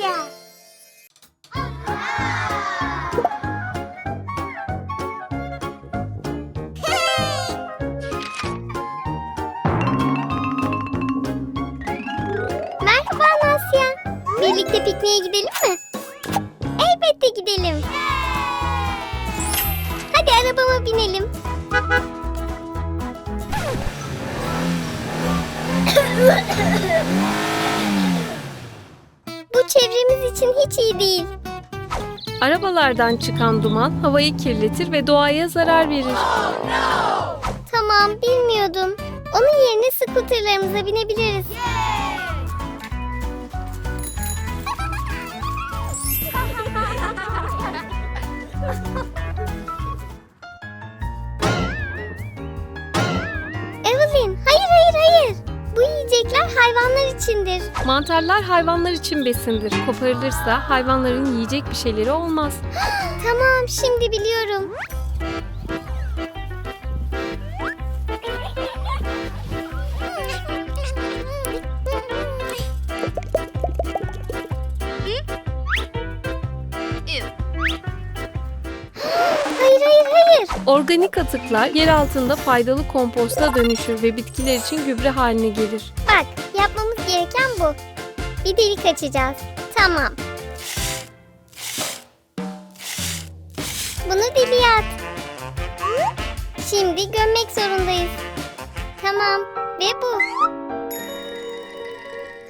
amca. Merhaba Nasya. Birlikte pikniğe gidelim mi? Elbette gidelim. Hadi arabama binelim. Bu çevremiz için hiç iyi değil. Arabalardan çıkan duman havayı kirletir ve doğaya zarar verir. Tamam, bilmiyordum. Onun yerine skuterlarımıza binebiliriz. Mantarlar hayvanlar için besindir. Koparılırsa hayvanların yiyecek bir şeyleri olmaz. Tamam, şimdi biliyorum. Hayır, hayır, hayır. Organik atıklar yer altında faydalı komposta dönüşür ve bitkiler için gübre haline gelir. Bak, yapmamız gereken bu. Bir delik açacağız. Tamam. Bunu deliğe at. Şimdi gömmek zorundayız. Tamam. Ve bu.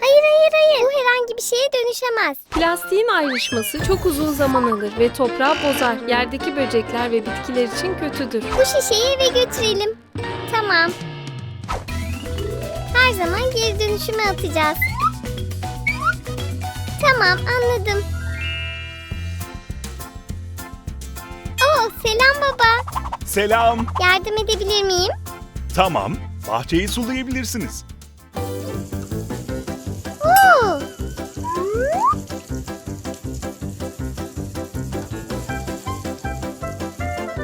Hayır hayır hayır. Bu herhangi bir şeye dönüşemez. Plastiğin ayrışması çok uzun zaman alır ve toprağı bozar. Yerdeki böcekler ve bitkiler için kötüdür. Bu şişeyi eve götürelim. Tamam. Her zaman geri dönüşüme atacağız. Tamam anladım. Oo selam baba. Selam. Yardım edebilir miyim? Tamam. Bahçeyi sulayabilirsiniz. Oo.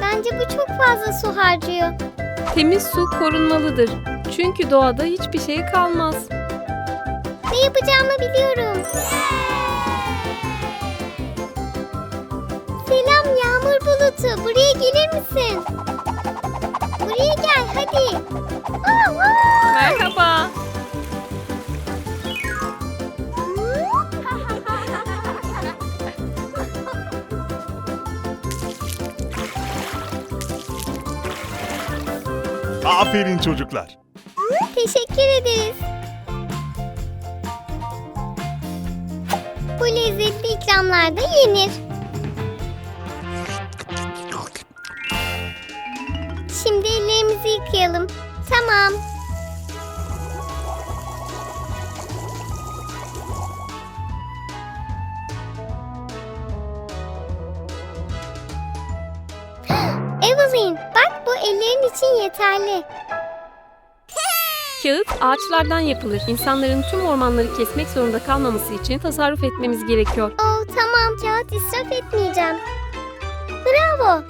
Bence bu çok fazla su harcıyor. Temiz su korunmalıdır. Çünkü doğada hiçbir şey kalmaz. Ne yapacağımı biliyorum. Selam yağmur bulutu. Buraya gelir misin? Buraya gel hadi. Aa, aa! Merhaba. Aferin çocuklar. Teşekkür ederiz. Bu lezzetli ikramlar da yenir. Şimdi ellerimizi yıkayalım. Tamam. Evelyn, bak bu ellerin için yeterli. Kağıt ağaçlardan yapılır. İnsanların tüm ormanları kesmek zorunda kalmaması için tasarruf etmemiz gerekiyor. Oh tamam kağıt israf etmeyeceğim. Bravo.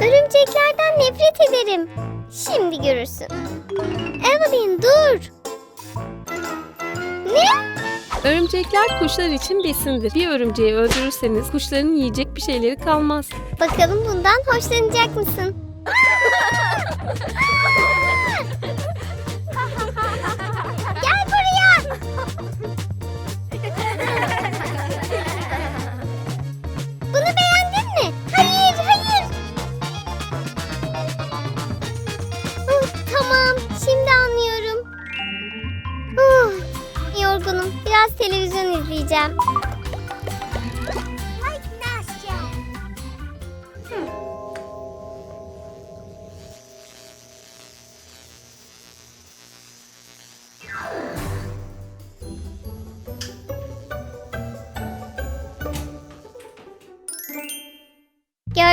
Örümceklerden nefret ederim. Şimdi görürsün. Evelyn dur. Ne? Örümcekler kuşlar için besindir. Bir örümceği öldürürseniz kuşların yiyecek bir şeyleri kalmaz. Bakalım bundan hoşlanacak mısın? Gel buraya. Bunu beğendin mi? Hayır, hayır. Uh, tamam, şimdi anlıyorum. Uh, yorgunum. Biraz televizyon izleyeceğim.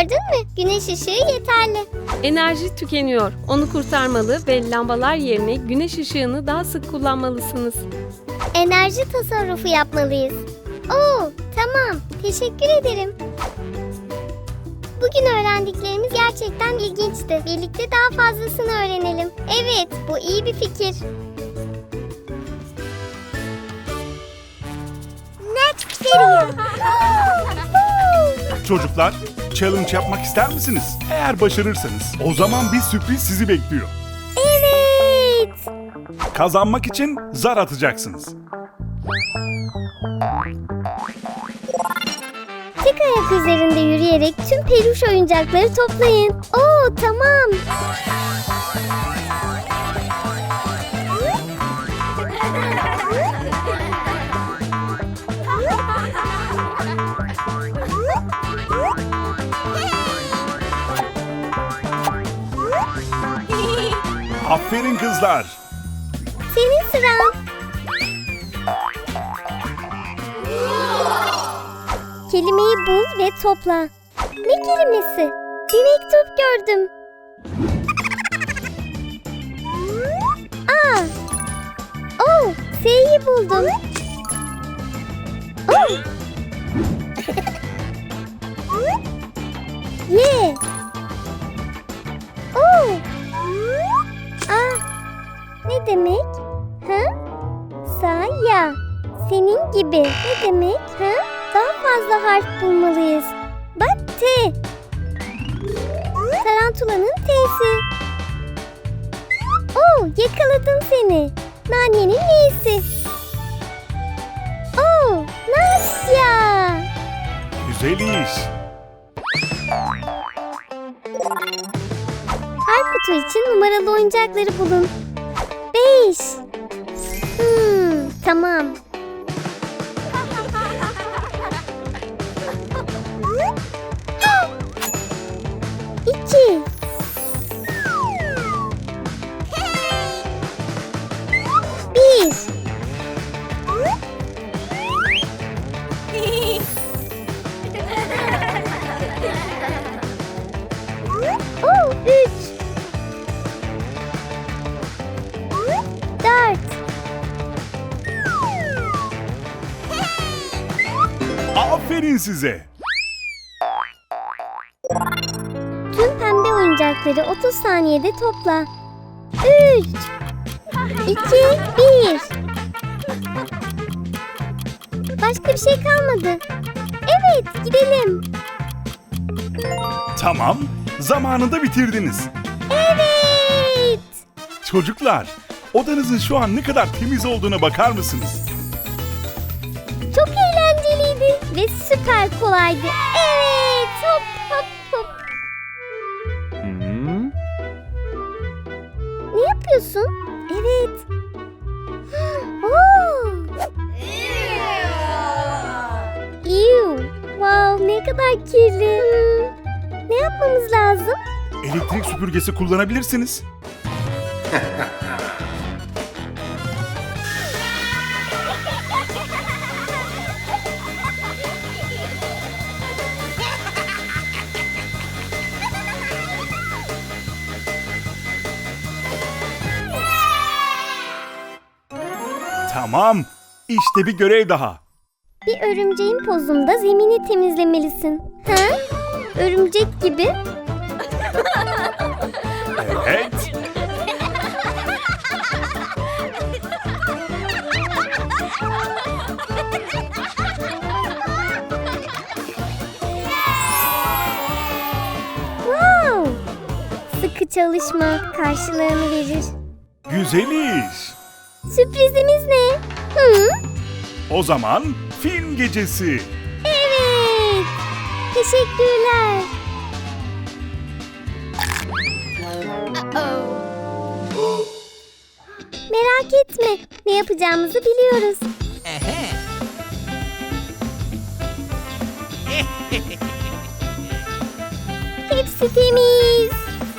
Gördün mü? Güneş ışığı yeterli. Enerji tükeniyor. Onu kurtarmalı ve lambalar yerine güneş ışığını daha sık kullanmalısınız. Enerji tasarrufu yapmalıyız. Oo, tamam. Teşekkür ederim. Bugün öğrendiklerimiz gerçekten ilginçti. Birlikte daha fazlasını öğrenelim. Evet, bu iyi bir fikir. Çocuklar, challenge yapmak ister misiniz? Eğer başarırsanız o zaman bir sürpriz sizi bekliyor. Evet. Kazanmak için zar atacaksınız. Tek ayak üzerinde yürüyerek tüm peluş oyuncakları toplayın. Oo tamam. Aferin kızlar. Senin sıran. Kelimeyi bul ve topla. Ne kelimesi? Bir mektup gördüm. A. O. S'yi buldum. O. Y. demek? Ha? Saya. Senin gibi. Ne demek? Ha? Daha fazla harf bulmalıyız. Bak T. Tarantulanın T'si. Oo, yakaladım seni. Nanenin N'si. Oo, Nastya. Güzel iş. Her kutu için numaralı oyuncakları bulun. Tamam. Aferin size. Tüm pembe oyuncakları 30 saniyede topla. 3 2 1 Başka bir şey kalmadı. Evet, gidelim. Tamam, zamanında bitirdiniz. Evet. Çocuklar, odanızın şu an ne kadar temiz olduğuna bakar mısınız? Süper kolaydı. Evet, hop hop hop. Ne yapıyorsun? Evet. Oo. Ew. Wow, ne kadar kirli. Hmm, Ne yapmamız lazım? Elektrik süpürgesi kullanabilirsiniz. Tamam, işte bir görev daha. Bir örümceğin pozunda zemini temizlemelisin. Ha? Örümcek gibi. Evet. Wow. Sıkı çalışma karşılığını verir. Güzel iş. Sürprizimiz ne? O zaman film gecesi. Evet. Teşekkürler. Merak etme. Ne yapacağımızı biliyoruz. Hepsi temiz.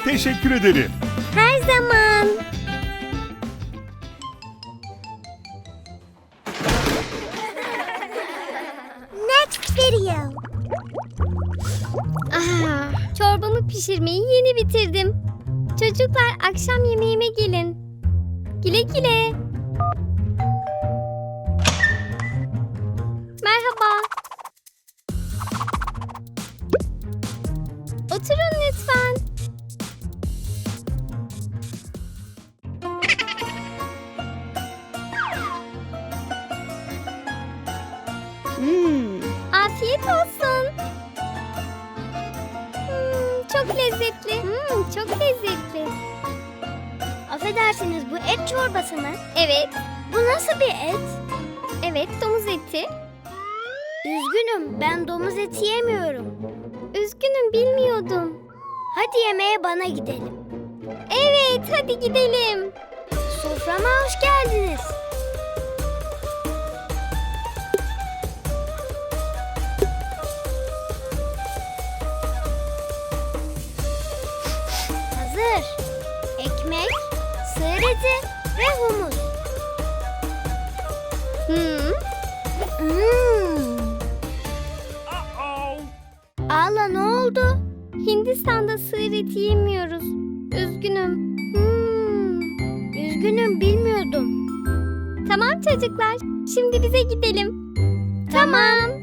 Teşekkür ederim. Her zaman. Akşam yemeğime gelin. Güle güle. Merhaba. Oturun lütfen. Hmm. Afiyet olsun. Hmm, çok lezzetli. Hmm, çok lezzetli. Affedersiniz bu et çorbası mı? Evet, Bu nasıl bir et? evet domuz eti. Üzgünüm ben domuz eti yemiyorum. Üzgünüm bilmiyordum. Hadi yemeğe bana gidelim. Evet, hadi gidelim. Soframa hoş geldiniz. Eti ve humus. Hmm, Hmm. Ağla ne oldu? Hindistan'da sığır eti yemiyoruz. Üzgünüm. Hmm. Üzgünüm bilmiyordum. Tamam çocuklar, şimdi bize gidelim. Tamam.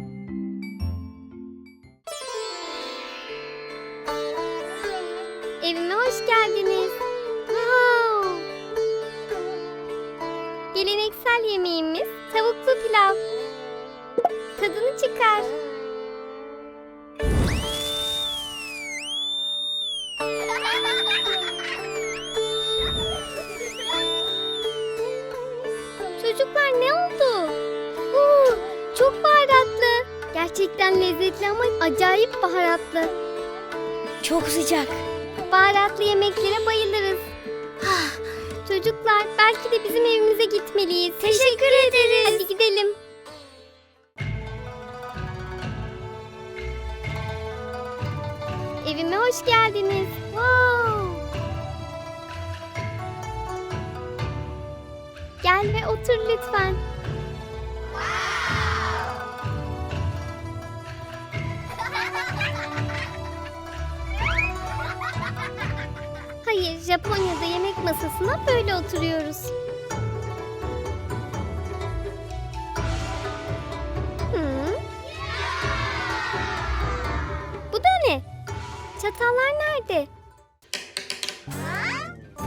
Çocuklar ne oldu? Huu, çok baharatlı. Gerçekten lezzetli ama acayip baharatlı. Çok sıcak. Baharatlı yemeklere bayılırız. Çocuklar belki de bizim evimize gitmeliyiz. Teşekkür ederiz. Hadi gidelim. Evime hoş geldiniz. Wow. Gel ve otur lütfen. Hayır, Japonya'da yemek masasına böyle oturuyoruz. Hı? Bu da ne? Çatallar nerede?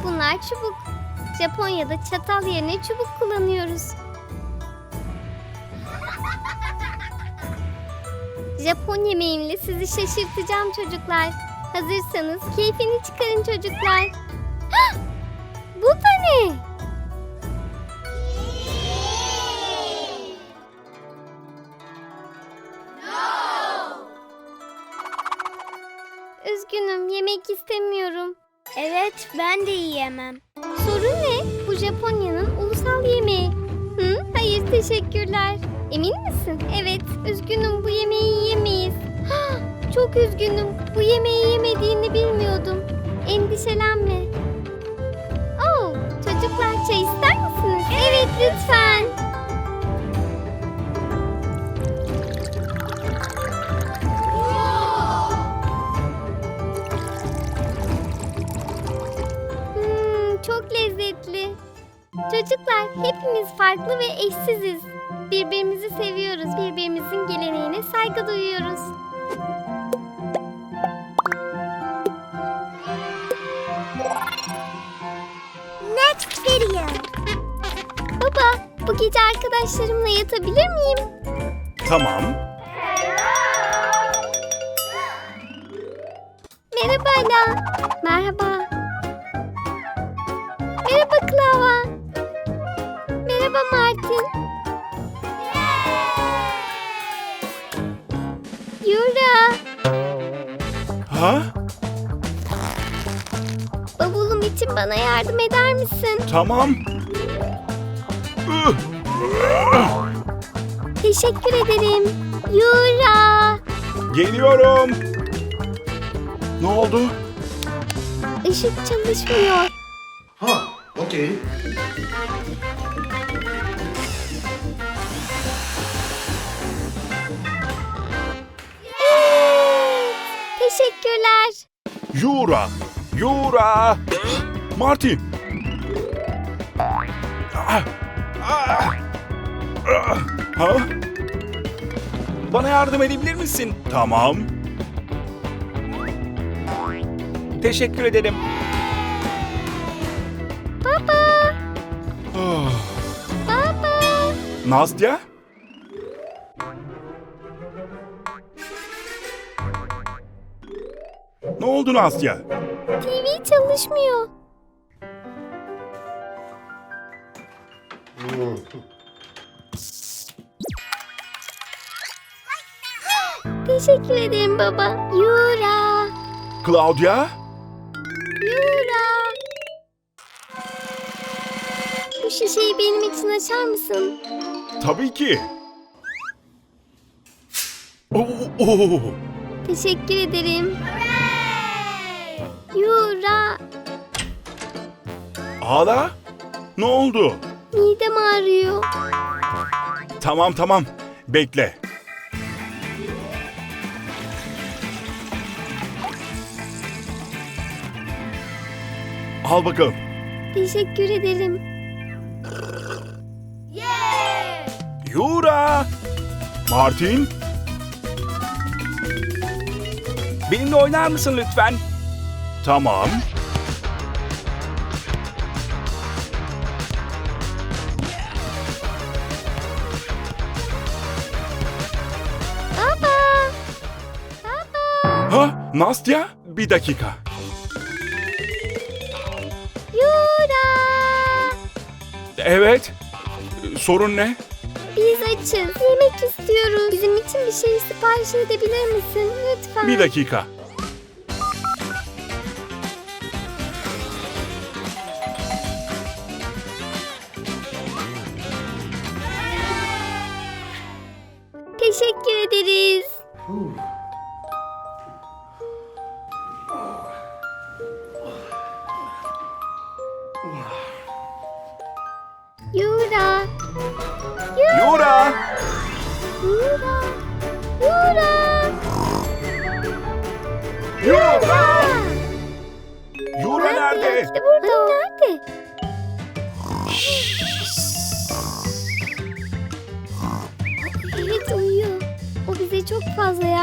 Bunlar çubuk. Japonya'da çatal yerine çubuk kullanıyoruz. Japon yemeğimle sizi şaşırtacağım çocuklar. Hazırsanız keyfini çıkarın çocuklar. Bu da ne? Üzgünüm, yemek istemiyorum. Evet ben de yiyemem. Bu Japonya'nın ulusal yemeği. Hı? Hayır, teşekkürler. Emin misin? Evet, üzgünüm bu yemeği yiyemeyiz. Hah, Çok üzgünüm. Bu yemeği yemediğini bilmiyordum. Endişelenme. Oh, çocuklar çay ister misiniz? Evet, lütfen. Çocuklar hepimiz farklı ve eşsiziz. Birbirimizi seviyoruz. Birbirimizin geleneğine saygı duyuyoruz. Next video. Baba, bu gece arkadaşlarımla yatabilir miyim? Tamam. Merhaba. Merhaba. Merhaba için bana yardım eder misin? Tamam. Teşekkür ederim. Yura. Geliyorum. Ne oldu? Işık çalışmıyor. Okay. Evet. Teşekkürler. Yura. Yura. Martin! Ha? Bana yardım edebilir misin? Tamam. Teşekkür ederim. Papa! Ah. Papa! Nastya? Ne oldu Nastya? TV çalışmıyor. Teşekkür ederim baba. Yura. Claudia? Yura. Bu şişeyi benim için açar mısın? Tabii ki. Oo, oo. Teşekkür ederim. Yura. Ağla? Ne oldu? Midem ağrıyor. Tamam tamam. Bekle. Al bakalım. Teşekkür ederim. Yura! Martin? Benimle oynar mısın lütfen? Tamam. Nastya? Bir dakika. Yura. Evet. Sorun ne? Biz açız. Yemek istiyoruz. Bizim için bir şey sipariş edebilir misin? Lütfen. Bir dakika.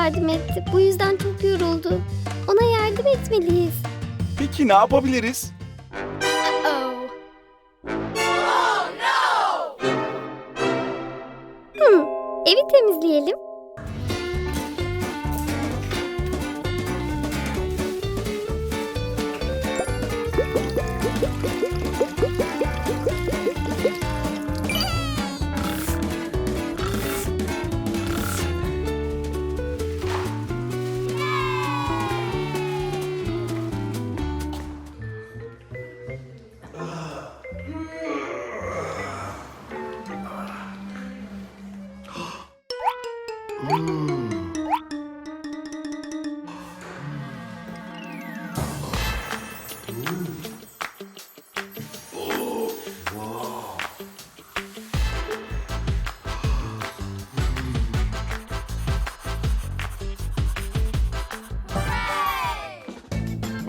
Yardım etti. Bu yüzden çok yoruldu. Ona yardım etmeliyiz. Peki ne yapabiliriz?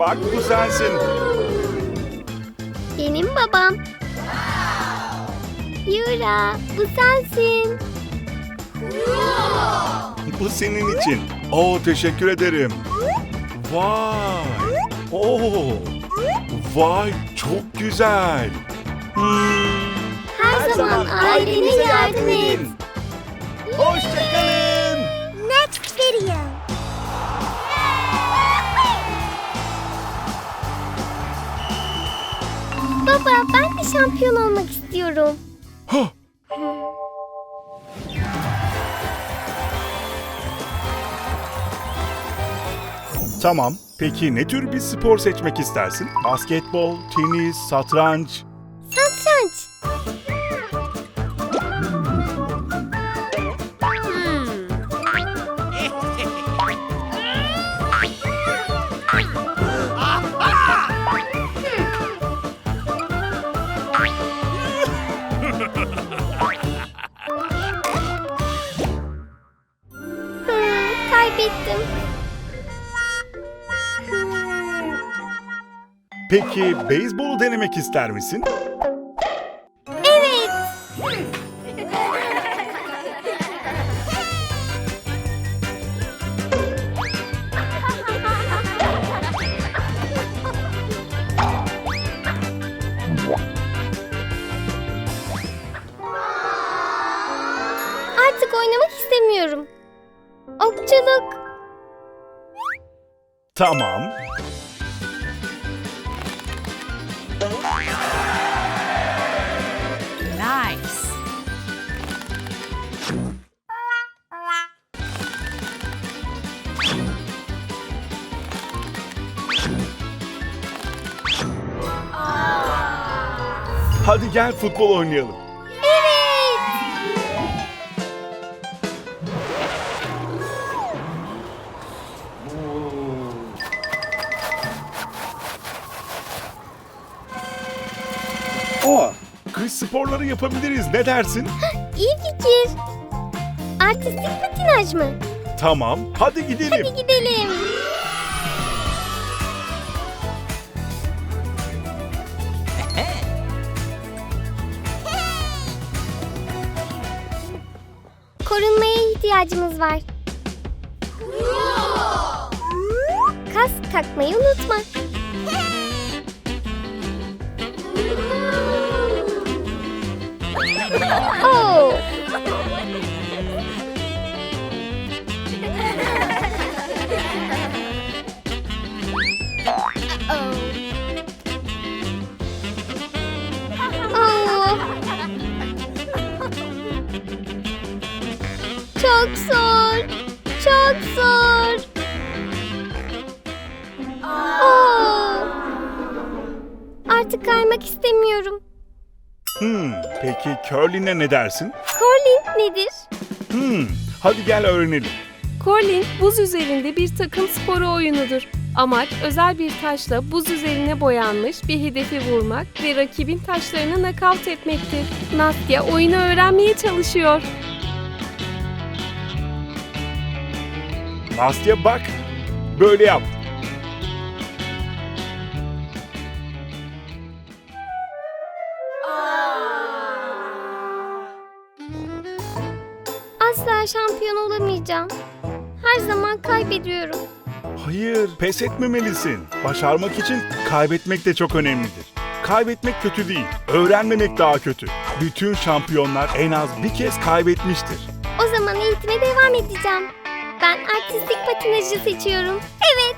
Bak bu sensin. Benim babam. Yura, bu sensin. Bu senin için. Oo teşekkür ederim. Vay. Oo. Vay çok güzel. Hmm. Her, zaman, ailene yardım et. Hoşçakalın. Baba, ben de şampiyon olmak istiyorum. Hah. Tamam. Peki ne tür bir spor seçmek istersin? Basketbol, tenis, satranç. Satranç. Peki beyzbolu denemek ister misin? Evet. Artık oynamak istemiyorum. Okçuluk. Tamam. Hadi gel futbol oynayalım. Oh, Kış sporları yapabiliriz. Ne dersin? İyi fikir. Artistik patinaj mı? Tamam. Hadi gidelim. Hadi gidelim. İhtiyacımız var. Kas takmayı unutma. Oh. Çok zor. Oh. Artık kaymak istemiyorum. Hmm, peki curling'e ne dersin? Curling nedir? Hmm, hadi gel öğrenelim. Curling buz üzerinde bir takım sporu oyunudur. Amaç özel bir taşla buz üzerine boyanmış bir hedefi vurmak ve rakibin taşlarını nakavt etmektir. Nastya oyunu öğrenmeye çalışıyor. Nastya bak. Böyle yap. Asla şampiyon olamayacağım. Her zaman kaybediyorum. Hayır, pes etmemelisin. Başarmak için kaybetmek de çok önemlidir. Kaybetmek kötü değil, öğrenmemek daha kötü. Bütün şampiyonlar en az bir kez kaybetmiştir. O zaman eğitime devam edeceğim. Ben artistik patinajı seçiyorum. Evet.